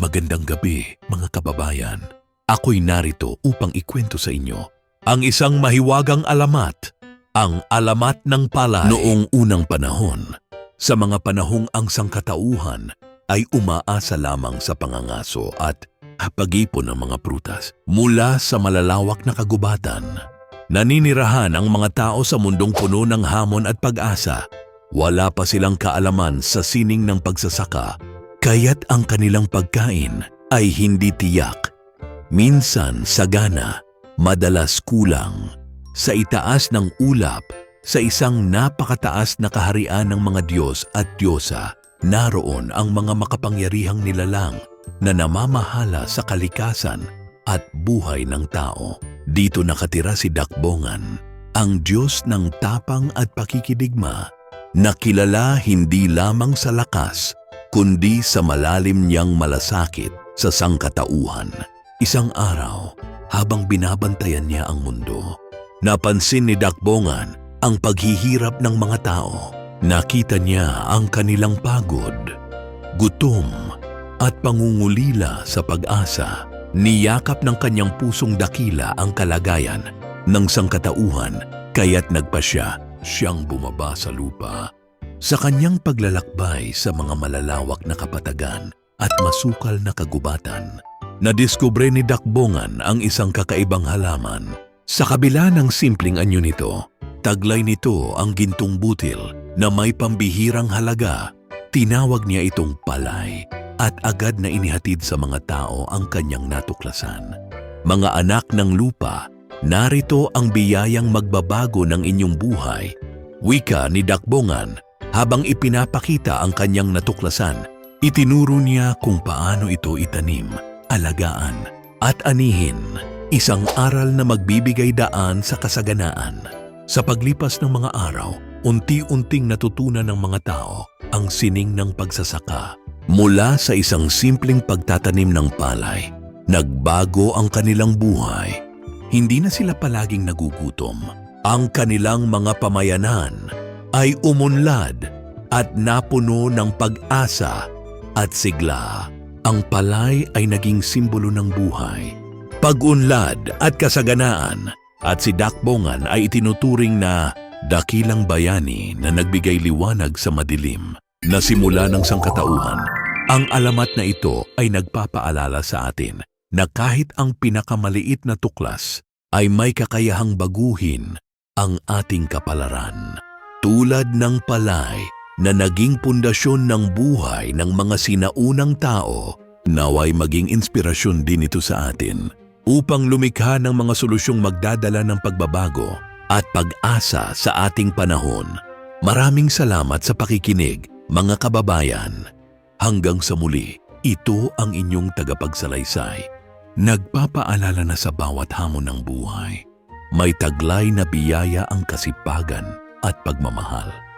Magandang gabi, mga kababayan. Ako'y narito upang ikwento sa inyo ang isang mahiwagang alamat, ang alamat ng palay. Noong unang panahon, sa mga panahong ang sangkatauhan ay umaasa lamang sa pangangaso at pag-ipon ng mga prutas mula sa malalawak na kagubatan. Naninirahan ang mga tao sa mundong puno ng hamon at pag-asa. Wala pa silang kaalaman sa sining ng pagsasaka, kaya't ang kanilang pagkain ay hindi tiyak. Minsan sagana, madalas kulang. Sa itaas ng ulap, sa isang napakataas na kaharian ng mga Diyos at Diyosa, naroon ang mga makapangyarihang nilalang na namamahala sa kalikasan at buhay ng tao. Dito nakatira si Dakbongan, ang Diyos ng tapang at pakikidigma, na kilala hindi lamang sa lakas, kundi sa malalim niyang malasakit sa sangkatauhan. Isang araw, habang binabantayan niya ang mundo, napansin ni Dakbongan ang paghihirap ng mga tao. Nakita niya ang kanilang pagod, gutom, at pangungulila sa pag-asa. Niyakap ng kanyang pusong dakila ang kalagayan ng sangkatauhan kaya't nagpa siya siyang bumaba sa lupa. Sa kanyang paglalakbay sa mga malalawak na kapatagan at masukal na kagubatan, nadiskubre ni Dakbongan ang isang kakaibang halaman. Sa kabila ng simpleng anyo nito, taglay nito ang gintong butil na may pambihirang halaga. Tinawag niya itong palay at agad na inihatid sa mga tao ang kanyang natuklasan. Mga anak ng lupa, narito ang biyayang magbabago ng inyong buhay. Wika ni Dakbongan habang ipinapakita ang kanyang natuklasan, itinuro niya kung paano ito itanim, alagaan at anihin. Isang aral na magbibigay daan sa kasaganaan. Sa paglipas ng mga araw, unti-unting natutunan ng mga tao ang sining ng pagsasaka. Mula sa isang simpleng pagtatanim ng palay, nagbago ang kanilang buhay. Hindi na sila palaging nagugutom. Ang kanilang mga pamayanan ay umunlad at napuno ng pag-asa at sigla. Ang palay ay naging simbolo ng buhay, pag-unlad at kasaganaan at si Dakbongan ay itinuturing na dakilang bayani na nagbigay liwanag sa madilim. Na simula ng sangkatauhan, ang alamat na ito ay nagpapaalala sa atin na kahit ang pinakamaliit na tuklas ay may kakayahang baguhin ang ating kapalaran. Tulad ng palay na naging pundasyon ng buhay ng mga sinaunang tao, naway maging inspirasyon din ito sa atin upang lumikha ng mga solusyong magdadala ng pagbabago at pag-asa sa ating panahon. Maraming salamat sa pakikinig, mga kababayan. Hanggang sa muli, ito ang inyong tagapagsalaysay. Nagpapaalala na sa bawat hamon ng buhay. May taglay na biyaya ang kasipagan at pagmamahal.